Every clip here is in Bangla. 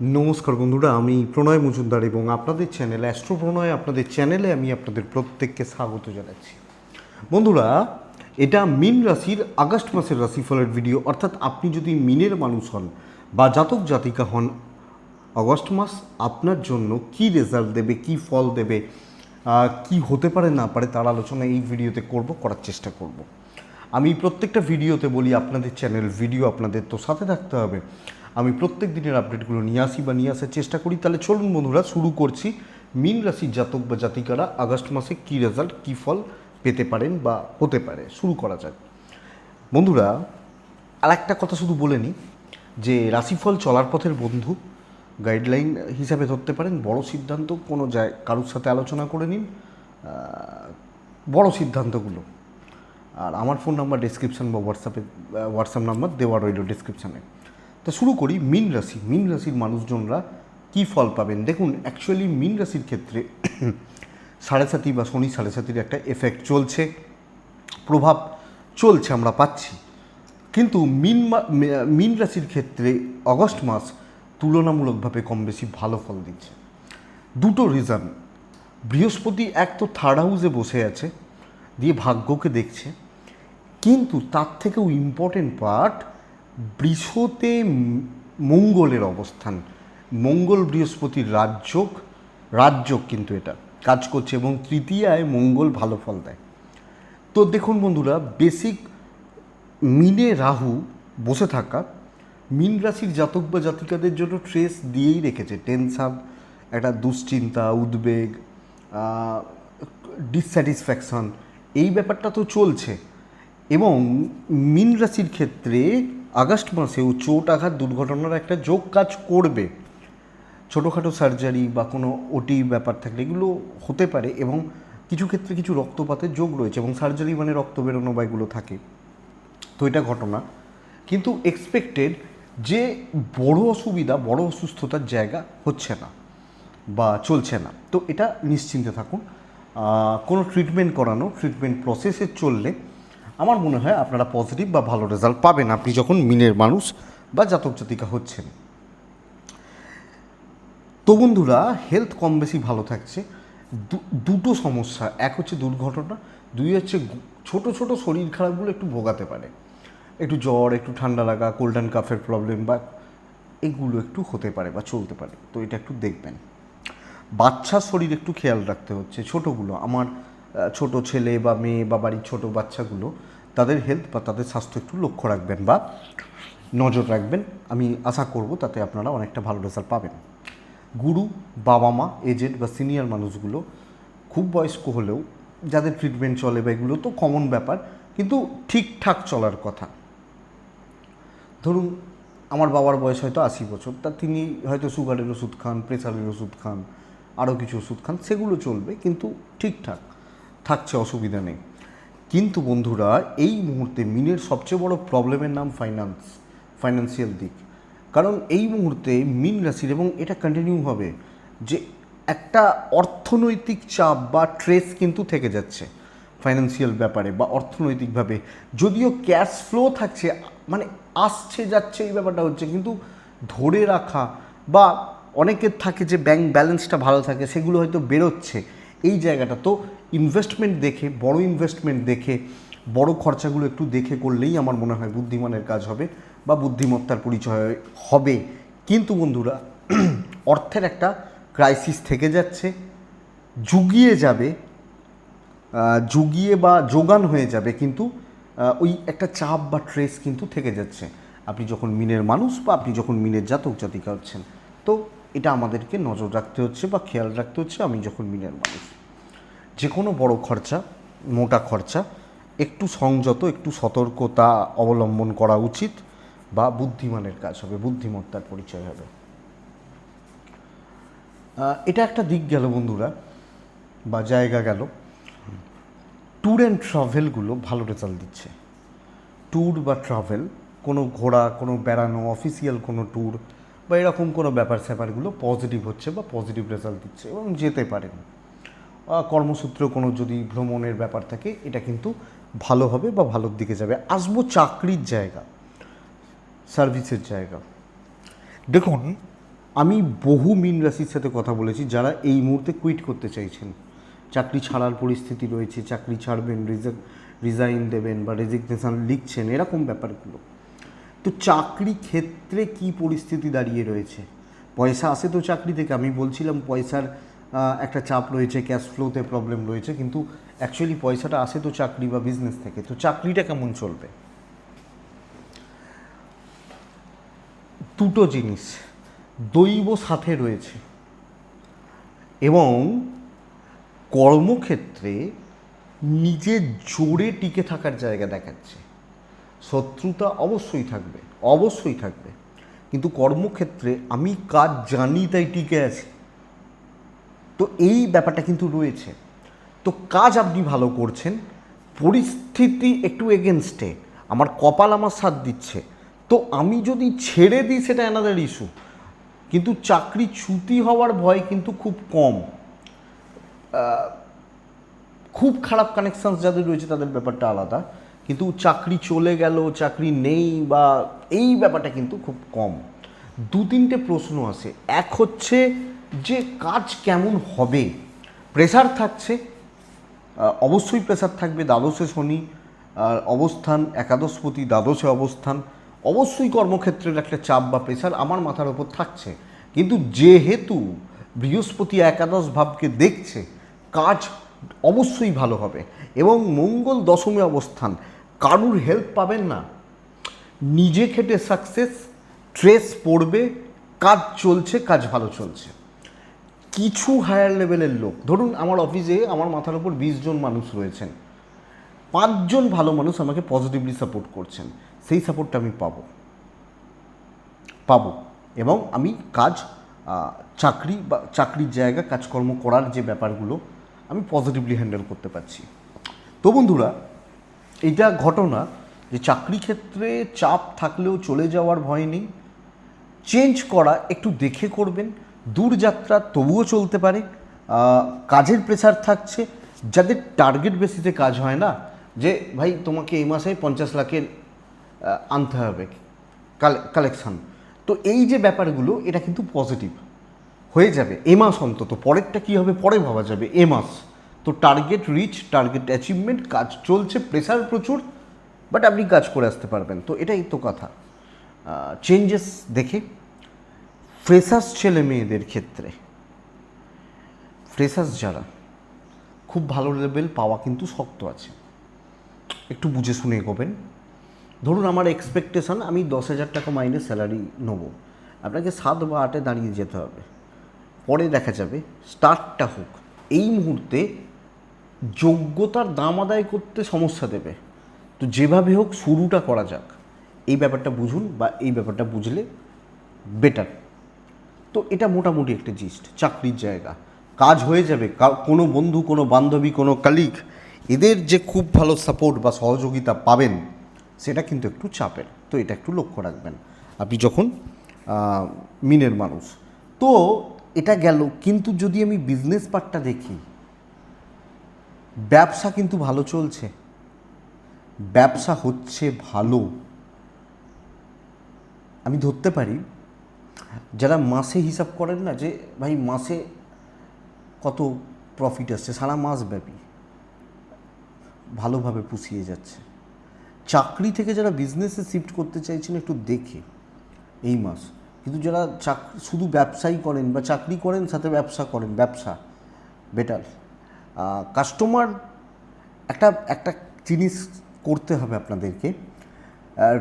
নমস্কার বন্ধুরা, আমি প্রণয় মজুমদার এবং আপনাদের চ্যানেল অ্যাস্ট্রো প্রণয় আপনাদের চ্যানেলে আমি আপনাদের প্রত্যেককে স্বাগত জানাচ্ছি। বন্ধুরা, এটা মিন রাশির আগস্ট মাসের রাশিফলের ভিডিও অর্থাৎ আপনি যদি মিনের মানুষ হন বা জাতক জাতিকা হন, আগস্ট মাস আপনার জন্য কি রেজাল্ট দেবে, কি ফল দেবে কি হতে পারে, না পারে, তার আলোচনা এই ভিডিওতে করব, করার চেষ্টা করব। আমি প্রত্যেকটা ভিডিওতে বলি, আপনাদের চ্যানেল ভিডিও আপনাদের তো সাথে থাকতে হবে। আমি প্রত্যেক দিনের আপডেটগুলো নিয়ে আসি বা নিয়ে আসার চেষ্টা করি। তাহলে চলুন বন্ধুরা, শুরু করছি। মিন রাশির জাতক বা জাতিকারা আগস্ট মাসে কী রেজাল্ট কী ফল পেতে পারেন বা হতে পারে? শুরু করা যাক। বন্ধুরা আর একটা কথা শুধু বলে নিই যে, রাশিফল চলার পথের বন্ধু। গাইডলাইন হিসাবে ধরতে পারেন, বড় সিদ্ধান্ত, কোনো যায়, কারোর সাথে আলোচনা করে নিন। বড় সিদ্ধান্তগুলো। আর আমার ফোন নাম্বার ডিসক্রিপশান বা হোয়াটসঅ্যাপে হোয়াটসঅ্যাপ নাম্বার দেওয়া রইল ডিসক্রিপশানে তো শুরু করি মিন রাশি, মিন রাশির মানুষজনরা কী ফল পাবেন? দেখুন অ্যাকচুয়ালি মিন রাশির ক্ষেত্রে সাড়ে সাতি বা শনি সাড়ে সাতির একটা এফেক্ট চলছে, প্রভাব চলছে আমরা পাচ্ছি। কিন্তু মিন মিন রাশির ক্ষেত্রে অগস্ট মাস তুলনামূলকভাবে কম বেশি ভালো ফল দিচ্ছে। দুটো রিজন বৃহস্পতি এক তো থার্ড হাউসে বসে আছে, দিয়ে ভাগ্যকে দেখছে, কিন্তু তার থেকেও ইম্পর্টেন্ট পার্ট বৃষতে মঙ্গলের অবস্থান। মঙ্গল বৃহস্পতির রাজযোগ রাজযোগ কিন্তু এটা, কাজ করছে এবং তৃতীয়ায় মঙ্গল ভালো ফল দেয়। তো দেখুন বন্ধুরা, বেসিক মিনে রাহু বসে থাকা, মিন রাশির জাতক বা জাতিকাদের জন্য ট্রেস দিয়েই রেখেছে। টেনশন, একটা দুশ্চিন্তা, উদ্বেগ ডিসস্যাটিসফ্যাকশন এই ব্যাপারটা তো চলছে। এবং মিন রাশির ক্ষেত্রে আগস্ট মাসেও চোট আঘাত দুর্ঘটনার একটা যোগ কাজ করবে। ছোটোখাটো সার্জারি বা কোনো ওটি ব্যাপার থাকলে এগুলো হতে পারে এবং কিছু ক্ষেত্রে কিছু রক্তপাতের যোগ রয়েছে এবং সার্জারি মানে রক্ত বেরোনো বা এগুলো থাকে। তো এটা ঘটনা। কিন্তু এক্সপেক্টেড যে বড় অসুবিধা, বড় অসুস্থতার জায়গা হচ্ছে না বা চলছে না। তো এটা নিশ্চিন্তে থাকুন। কোনো ট্রিটমেন্ট করানো ট্রিটমেন্ট প্রসেসে চললে আমার মনে হয় আপনারা পজিটিভ বা ভালো রেজাল্ট পাবেন আপনি যখন মিনের মানুষ বা জাতক জাতিকা হচ্ছেন। তো বন্ধুরা হেলথ কম বেশি ভালো থাকছে। দুটো সমস্যা, এক হচ্ছে দুর্ঘটনা, দুই হচ্ছে ছোট ছোট শরীর খারাপগুলো একটু ভোগাতে পারে। একটু জ্বর, একটু ঠান্ডা লাগা কোল্ড অ্যান্ড কাফের প্রবলেম বা এগুলো একটু হতে পারে বা চলতে পারে। তো এটা একটু দেখবেন। বাচ্চার শরীর একটু খেয়াল রাখতে হচ্ছে, ছোটোগুলো। আমার ছোট ছেলে বা মেয়ে বা বাড়ির ছোট বাচ্চাগুলো তাদের হেলথ বা তাদের স্বাস্থ্য একটু লক্ষ্য রাখবেন বা নজর রাখবেন। আমি আশা করব তাতে আপনারা অনেকটা ভালো রেজাল্ট পাবেন। গুরু, বাবা মা এজেড বা সিনিয়র মানুষগুলো খুব বয়স্ক হলেও যাদের ট্রিটমেন্ট চলে বা এগুলো তো কমন ব্যাপার, কিন্তু ঠিকঠাক চলার কথা। ধরুন, আমার বাবার বয়স হয়তো আশি বছর, তা তিনি হয়তো সুগারের ওষুধ খান প্রেশারের ওষুধ খান আরও কিছু ওষুধ খান, সেগুলো চলবে, কিন্তু ঠিকঠাক। থাকছে অসুবিধা নেই। কিন্তু বন্ধুরা, এই মুহূর্তে মিনের সবচেয়ে বড় প্রবলেমের নাম ফাইন্যান্স ফাইন্যান্সিয়াল দিক। কারণ এই মুহূর্তে মিন রাশির, এবং এটা কন্টিনিউ হবে, যে একটা অর্থনৈতিক চাপ বা ট্রেস কিন্তু থেকে যাচ্ছে ফাইন্যান্সিয়াল ব্যাপারে বা অর্থনৈতিকভাবে। যদিও ক্যাশ ফ্লো থাকছে মানে আসছে, যাচ্ছে এই ব্যাপারটা হচ্ছে, কিন্তু ধরে রাখা বা অনেকের থাকে যে ব্যাংক ব্যালেন্সটা ভালো থাকে, সেগুলো হয়তো বেরোচ্ছে এই জায়গাটা। তো ইনভেস্টমেন্ট দেখে, বড় ইনভেস্টমেন্ট দেখে, বড় খরচাগুলো একটু দেখে করলেই আমার মনে হয় বুদ্ধিমানের কাজ হবে বা বুদ্ধিমত্তার পরিচয় হবে। কিন্তু বন্ধুরা, অর্থের একটা ক্রাইসিস থেকে যাচ্ছে, জুগিয়ে যাবে জুগিয়ে বা যোগান হয়ে যাবে, কিন্তু ওই একটা চাপ বা ট্রেস কিন্তু থেকে যাচ্ছে। আপনি যখন মিনের মানুষ বা আপনি যখন মিনের জাতক জাতিকা হচ্ছেন, তো এটা আমাদেরকে নজর রাখতে হচ্ছে বা খেয়াল রাখতে হচ্ছে আমি যখন মিনের মানুষ। যে কোনো বড় খরচা, মোটা খরচা, একটু সংযত, একটু সতর্কতা অবলম্বন করা উচিত বা বুদ্ধিমানের কাজ হবে, বুদ্ধিমত্তার পরিচয় হবে। এটা একটা দিক গেল বন্ধুরা, বা জায়গা গেল। ট্যুর অ্যান্ড ট্রাভেলগুলো ভালো রেজাল্ট দিচ্ছে। ট্যুর বা ট্রাভেল, কোনো ঘোরা কোনো বেড়ানো, অফিসিয়াল কোনো ট্যুর বা এরকম কোনো ব্যাপার স্যাপারগুলো পজিটিভ হচ্ছে বা পজিটিভ রেজাল্ট দিচ্ছে এবং যেতে পারেন। কর্মসূত্রে কোনো যদি ভ্রমণের ব্যাপার থাকে এটা কিন্তু ভালো হবে বা ভালোর দিকে যাবে। আসব চাকরির জায়গা সার্ভিসের জায়গা। দেখুন আমি বহু মিন রাশির সাথে কথা বলেছি যারা এই মুহূর্তে কুইট করতে চাইছেন। চাকরি ছাড়ার পরিস্থিতি রয়েছে চাকরি ছাড়বেন রিজাইন দেবেন বা রেজিগনেশন লিখছেন এরকম ব্যাপারগুলো। তো চাকরি ক্ষেত্রে কি পরিস্থিতি দাঁড়িয়ে রয়েছে? পয়সা আসে তো চাকরি থেকে আমি বলছিলাম পয়সার একটা চাপ রয়েছে ক্যাশ ফ্লোতে প্রবলেম রয়েছে, কিন্তু অ্যাকচুয়ালি পয়সাটা আসে তো চাকরি বা বিজনেস থেকে। তো চাকরিটা কেমন চলবে? দুটো জিনিস, দৈব সাথে রয়েছে এবং কর্মক্ষেত্রে নিজের জোরে টিকে থাকার জায়গা দেখাচ্ছে। শত্রুতা অবশ্যই থাকবে অবশ্যই থাকবে। কিন্তু কর্মক্ষেত্রে আমি কাজ জানি তাই টিকে আছি। তো এই ব্যাপারটা কিন্তু রয়েছে। তো কাজ আপনি ভালো করছেন, পরিস্থিতি একটু এগেনস্টে আমার কপাল আমার সাথ দিচ্ছে। তো আমি যদি ছেড়ে দিই সেটা অ্যানাদার ইস্যু কিন্তু চাকরি ছুটি হওয়ার ভয় কিন্তু খুব কম। খুব খারাপ কানেকশানস যাদের রয়েছে তাদের ব্যাপারটা আলাদা। কিন্তু চাকরি চলে গেল, চাকরি নেই বা এই ব্যাপারটা কিন্তু খুব কম। দু তিনটে প্রশ্ন আছে এক হচ্ছে যে কাজ কেমন হবে? প্রেসার থাকছে অবশ্যই প্রেসার থাকবে, দ্বাদশে শনি অবস্থান, একাদশপতি, দ্বাদশে অবস্থান, অবশ্যই কর্মক্ষেত্রের একটা চাপ বা প্রেসার আমার মাথার ওপর থাকছে। কিন্তু যেহেতু বৃহস্পতি একাদশ ভাবকে দেখছে, কাজ অবশ্যই ভালো হবে এবং মঙ্গল দশমে অবস্থান, কারুর হেল্প পাবেন না। নিজে খেটে সাকসেস ট্রেস পড়বে, কাজ চলছে, কাজ ভালো চলছে। কিছু হায়ার লেভেলের লোক। ধরুন আমার অফিসে আমার মাথার উপর বিশ জন মানুষ রয়েছেন। পাঁচজন ভালো মানুষ আমাকে পজিটিভলি সাপোর্ট করছেন। সেই সাপোর্টটা আমি পাবো। পাবো। এবং আমি কাজ চাকরি বা চাকরির জায়গা, কাজকর্ম করার যে ব্যাপারগুলো আমি পজিটিভলি হ্যান্ডেল করতে পারছি। তো বন্ধুরা, এটা ঘটনা যে চাকরি ক্ষেত্রে চাপ থাকলেও চলে যাওয়ার ভয় নেই। চেঞ্জ করা একটু দেখে করবেন। দূর যাত্রা তবুও চলতে পারে কাজের প্রেসার থাকছে, যাদের টার্গেট বেসিসে কাজ হয় না, যে ভাই তোমাকে এই মাসে পঞ্চাশ লাখের আনতে হবে কালেকশন। তো এই যে ব্যাপারগুলো, এটা কিন্তু পজিটিভ হয়ে যাবে এ মাস অন্তত। পরেরটা কী হবে, পরে ভাবা যাবে এ মাস। তো টার্গেট রিচ, টার্গেট অ্যাচিভমেন্ট, কাজ চলছে, প্রেসার প্রচুর, বাট আপনি কাজ করে আসতে পারবেন। তো এটাই তো কথা। চেঞ্জেস দেখে ফ্রেশার্স ছেলে মেয়েদের ক্ষেত্রে ফ্রেশার্স যারা, খুব ভালো লেভেল পাওয়া কিন্তু শক্ত আছে। একটু বুঝে শুনে এগোবেন। ধরুন আমার এক্সপেকটেশন আমি দশ হাজার টাকা মাইনে স্যালারি নেব। আপনাকে সাত বা আটে দাঁড়িয়ে যেতে হবে। পরে দেখা যাবে স্টার্টটা হোক। এই মুহূর্তে যোগ্যতার দাম আদায় করতে সমস্যা দেবে। তো যেভাবে হোক শুরুটা করা যাক। এই ব্যাপারটা বুঝুন বা এই ব্যাপারটা বুঝলে বেটার তো এটা মোটামুটি একটা জিস্ট চাকরির জায়গা। কাজ হয়ে যাবে কোনো বন্ধু, কোনো বান্ধবী, কোনো কালিগ এদের যে খুব ভালো সাপোর্ট বা সহযোগিতা পাবেন, সেটা কিন্তু একটু চাপের। তো এটা একটু লক্ষ্য রাখবেন। আপনি যখন মিনের মানুষ, তো এটা গেল। কিন্তু যদি আমি বিজনেস পার্টটা দেখি, ব্যবসা কিন্তু ভালো চলছে। ব্যবসা হচ্ছে ভালো। আমি ধরতে পারি যারা মাসে হিসাব করেন না যে, ভাই, মাসে কত প্রফিট আসছে? সারা মাস ব্যাপী ভালোভাবে পুষিয়ে যাচ্ছে। চাকরি থেকে যারা বিজনেসে শিফট করতে চাইছেন একটু দেখে এই মাস। কিন্তু যারা চাক, শুধু ব্যবসাই করেন বা চাকরি করেন, সাথে ব্যবসা করেন, ব্যবসা বেটার কাস্টমার একটা একটা জিনিস করতে হবে আপনাদেরকে।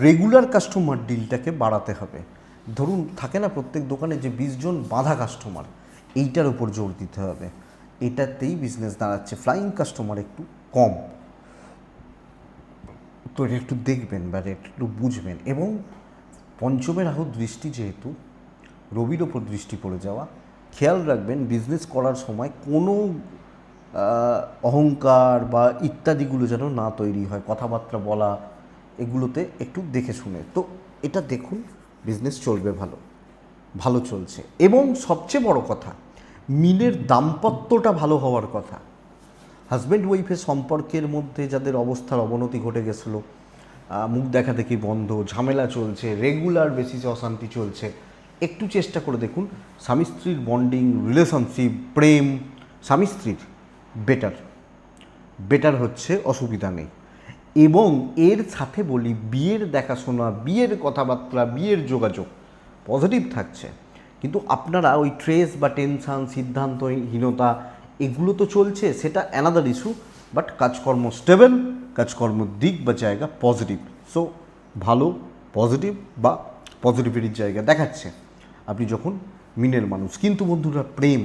রেগুলার কাস্টমার ডিলটাকে বাড়াতে হবে। ধরুন, থাকে না প্রত্যেক দোকানে যে বিশ জন বাঁধা কাস্টমার এইটার উপর জোর দিতে হবে। এটাতেই বিজনেস দাঁড়াচ্ছে। ফ্লাইং কাস্টমার একটু কম। তো এটা একটু দেখবেন বা একটু বুঝবেন। এবং পঞ্চমের রাহু দৃষ্টি যেহেতু, রবির ওপর দৃষ্টি পড়ে যাওয়া, খেয়াল রাখবেন বিজনেস করার সময় কোনো অহংকার বা ইত্যাদিগুলো যেন না তৈরি হয়। কথাবার্তা বলা, এগুলোতে একটু দেখে শুনে। তো এটা দেখুন বিজনেস চলবে ভালো ভালো চলছে। এবং সবচেয়ে বড় কথা, মিলের দাম্পত্যটা ভালো হওয়ার কথা। হাজব্যান্ড ওয়াইফের সম্পর্কের মধ্যে যাদের অবস্থার অবনতি ঘটে গেছিল মুখ দেখা দেখি বন্ধ, ঝামেলা চলছে রেগুলার বেসিসে অশান্তি চলছে, একটু চেষ্টা করে দেখুন, স্বামী স্ত্রীর বন্ডিং রিলেশনশিপ প্রেম, স্বামী স্ত্রীর বেটার বেটার হচ্ছে অসুবিধা নেই। এবং এর সাথে বলি, বিয়ের দেখাশোনা, বিয়ের কথাবার্তা, বিয়ের যোগাযোগ পজিটিভ থাকছে। কিন্তু আপনারা ওই ট্রেস বা টেনশান সিদ্ধান্তহীনতা, এগুলো তো চলছে, সেটা অ্যানাদার ইস্যু বাট কাজকর্ম স্টেবল কাজকর্ম দিক বা জায়গা পজিটিভ সো ভালো পজিটিভ বা পজিটিভিটির জায়গা দেখাচ্ছে। আপনি যখন মিনের মানুষ, কিন্তু বন্ধুরা, প্রেম,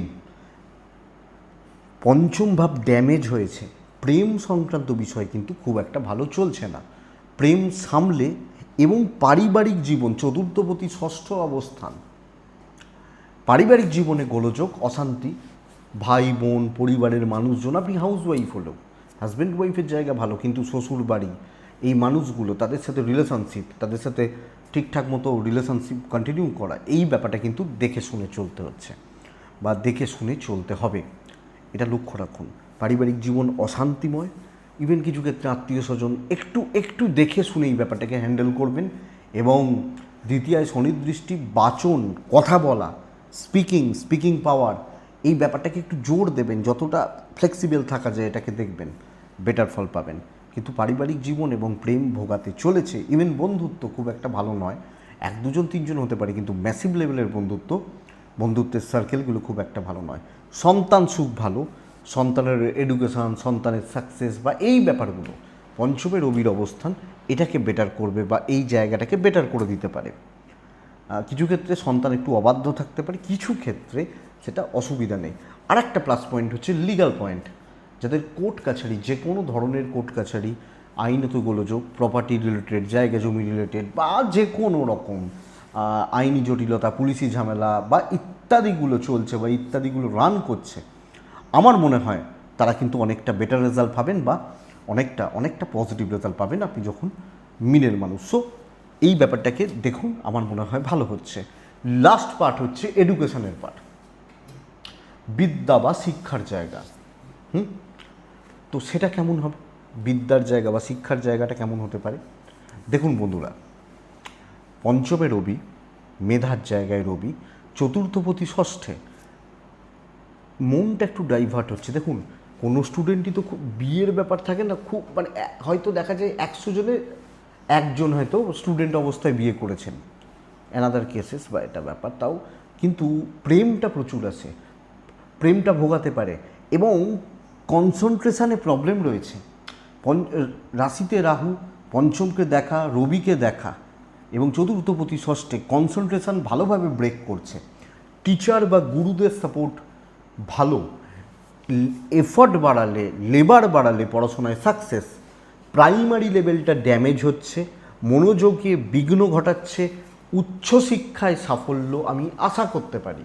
পঞ্চম ভাব ড্যামেজ হয়েছে। প্রেম সংক্রান্ত বিষয় কিন্তু খুব একটা ভালো চলছে না। প্রেম সামলে এবং পারিবারিক জীবন, চতুর্থপতি, ষষ্ঠ অবস্থান। পারিবারিক জীবনে গোলযোগ, অশান্তি, ভাই, বোন, পরিবারের মানুষজন, আপনি হাউস ওয়াইফ হলেও হাজব্যান্ড ওয়াইফের জায়গা ভালো, কিন্তু শ্বশুর বাড়ি, এই মানুষগুলো, তাদের সাথে রিলেশনশিপ তাদের সাথে ঠিকঠাক মতো রিলেশনশিপ কন্টিনিউ করা, এই ব্যাপারটা কিন্তু দেখে শুনে চলতে হচ্ছে বা দেখে শুনে চলতে হবে। এটা লক্ষ্য রাখুন। পারিবারিক জীবন অশান্তিময়। ইভেন কিছু ক্ষেত্রে আত্মীয় স্বজন একটু একটু দেখে শুনে এই ব্যাপারটাকে হ্যান্ডেল করবেন এবং দ্বিতীয় শনিদৃষ্টি বাচন, কথা বলা স্পিকিং স্পিকিং পাওয়ার এই ব্যাপারটাকে একটু জোর দেবেন। যতটা ফ্লেক্সিবল থাকা যায় এটাকে দেখবেন বেটার ফল পাবেন। কিন্তু পারিবারিক জীবন এবং প্রেম ভোগাতে চলেছে ইভেন বন্ধুত্ব খুব একটা ভালো নয়। এক, দুজন, তিনজন হতে পারে, কিন্তু ম্যাসিভ লেভেলের বন্ধুত্ব, বন্ধুত্বের সার্কেলগুলো খুব একটা ভালো নয়। সন্তান সুখ ভালো সন্তানের এডুকেশন সন্তানের সাকসেস বা এই ব্যাপারগুলো পঞ্চমের রবির অবস্থান, এটাকে বেটার করবে বা এই জায়গাটাকে বেটার করে দিতে পারে। কিছু ক্ষেত্রে সন্তান একটু অবাধ্য থাকতে পারে, কিছু ক্ষেত্রে সেটা অসুবিধা নেই। আর একটা প্লাস পয়েন্ট হচ্ছে লিগাল পয়েন্ট যাদের কোর্ট কাছারি যে কোনো ধরনের কোর্ট কাছারি, আইনত গোলযোগ প্রপার্টি রিলেটেড জায়গা জমি রিলেটেড বা যে কোনো রকম আইনি জটিলতা, পুলিশি ঝামেলা বা ইত্যাদিগুলো চলছে বা ইত্যাদিগুলো রান করছে আমার মনে হয় তারা কিন্তু অনেকটা বেটার রেজাল্ট পাবেন বা অনেকটা অনেকটা পজিটিভ রেজাল্ট পাবেন আপনি যখন মিনের মানুষ। সো এই ব্যাপারটাকে দেখুন, আমার মনে হয় ভালো হচ্ছে। লাস্ট পার্ট হচ্ছে এডুকেশনের পার্ট বিদ্যা বা শিক্ষার জায়গা। হুম? তো সেটা কেমন হবে? বিদ্যার জায়গা বা শিক্ষার জায়গাটা কেমন হতে পারে? দেখুন বন্ধুরা, পঞ্চমে রবি, মেধার জায়গায় রবি, চতুর্থপতি ষষ্ঠে মনটা একটু ডাইভার্ট হচ্ছে। দেখুন, কোনো স্টুডেন্টই তো খুব বিয়ের ব্যাপার থাকে না, খুব মানে হয়তো দেখা যায় একশো জনের একজন হয়তো স্টুডেন্ট অবস্থায় বিয়ে করেছেন। অ্যানাদার কেসেস বা এটা ব্যাপার, তাও। কিন্তু প্রেমটা প্রচুর আছে, প্রেমটা ভোগাতে পারে এবং কনসেন্ট্রেশানে প্রবলেম রয়েছে। রাশিতে রাহু, পঞ্চমকে দেখা, রবিকে দেখা এবং চতুর্থপতি, ষষ্ঠে কনসেন্ট্রেশন ভালোভাবে ব্রেক করছে। টিচার বা গুরুদের সাপোর্ট ভালো। এফর্ট বাড়ালে লেবার বাড়ালে পড়াশোনায় সাকসেস প্রাইমারি লেভেলটা ড্যামেজ হচ্ছে, মনোযোগে বিঘ্ন ঘটাচ্ছে উচ্চশিক্ষায় সাফল্য আমি আশা করতে পারি।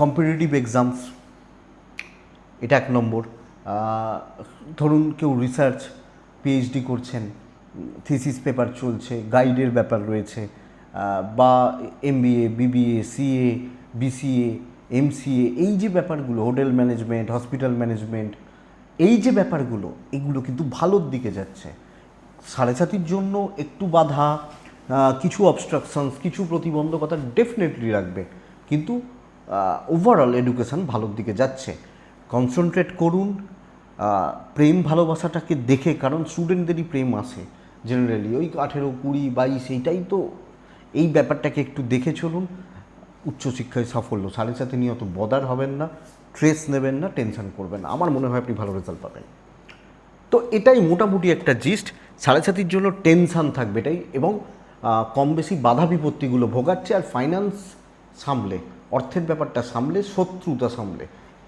কম্পিটিটিভ এক্সামস এটা এক নম্বর। ধরুন কেউ রিসার্চ পিএইচডি করছেন থিসিস পেপার চলছে গাইডের ব্যাপার রয়েছে বা MBA BBA CA BCA MCA এই যে ব্যাপারগুলো, হোটেল ম্যানেজমেন্ট, হসপিটাল ম্যানেজমেন্ট, এই যে ব্যাপারগুলো, এগুলো কিন্তু ভালোর দিকে যাচ্ছে। সাড়ে সাতির জন্য একটু বাধা কিছু অবস্ট্রাকশনস কিছু প্রতিবন্ধকতা ডেফিনেটলি রাখবে। কিন্তু ওভারঅল এডুকেশন ভালোর দিকে যাচ্ছে। কনসেন্ট্রেট করুন প্রেম ভালোবাসাটাকে দেখে, কারণ স্টুডেন্টদেরই প্রেম আসে জেনারেলি ওই আঠেরো, কুড়ি, বাইশ, এইটাই তো, এই ব্যাপারটাকে একটু দেখে চলুন। উচ্চশিক্ষায় সাফল্য। সাড়ে সাথে নিয়ে অত বদার হবেন না, স্ট্রেস নেবেন না, টেনশন করবেন না। আমার মনে হয় আপনি ভালো রেজাল্ট পাবেন। তো এটাই মোটামুটি একটা জিস্ট। সাড়ে সাতির জন্য টেনশান থাকবে এটাই এবং কম বেশি বাধা বিপত্তিগুলো ভোগাচ্ছে আর ফাইন্যান্স সামলে, অর্থের ব্যাপারটা সামলে, শত্রুতা সামলে,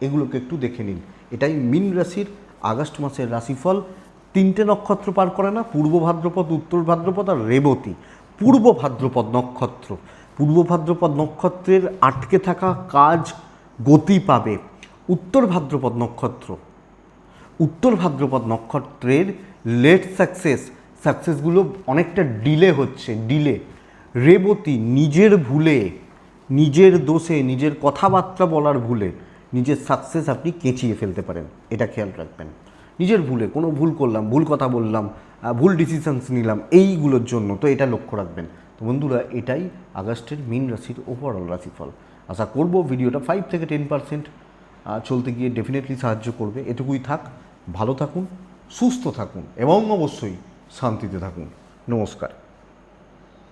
এগুলোকে একটু দেখে নিন। এটাই মিন রাশির আগস্ট মাসের রাশিফল। তিনটে নক্ষত্র পার করে না, পূর্ব ভাদ্রপদ, উত্তর ভাদ্রপদ আর রেবতী। পূর্ব ভাদ্রপদ নক্ষত্র। পূর্ব ভাদ্রপদ নক্ষত্রের আটকে থাকা কাজ গতি পাবে উত্তর ভাদ্রপদ নক্ষত্র। উত্তর ভাদ্রপদ নক্ষত্রের লেট সাকসেস সাকসেসগুলো অনেকটা ডিলে হচ্ছে ডিলে রেবতী নিজের ভুলে, নিজের দোষে, নিজের কথাবার্তা বলার ভুলে, নিজের সাকসেস আপনি কেঁচিয়ে ফেলতে পারেন, এটা খেয়াল রাখবেন। নিজের ভুলে, কোনো ভুল করলাম, ভুল কথা বললাম ভুল ডিসিশনস নিলাম, এইগুলোর জন্য তো এটা লক্ষ্য রাখবেন। তো বন্ধুরা, এটাই আগস্টের মীন রাশির ওভারঅল রাশিফল। আশা করব ভিডিওটা ফাইভ থেকে টেন পার্সেন্ট চলতে গিয়ে ডেফিনেটলি সাহায্য করবে। এটুকুই থাক, ভালো থাকুন, সুস্থ থাকুন, এবং অবশ্যই শান্তিতে থাকুন। নমস্কার।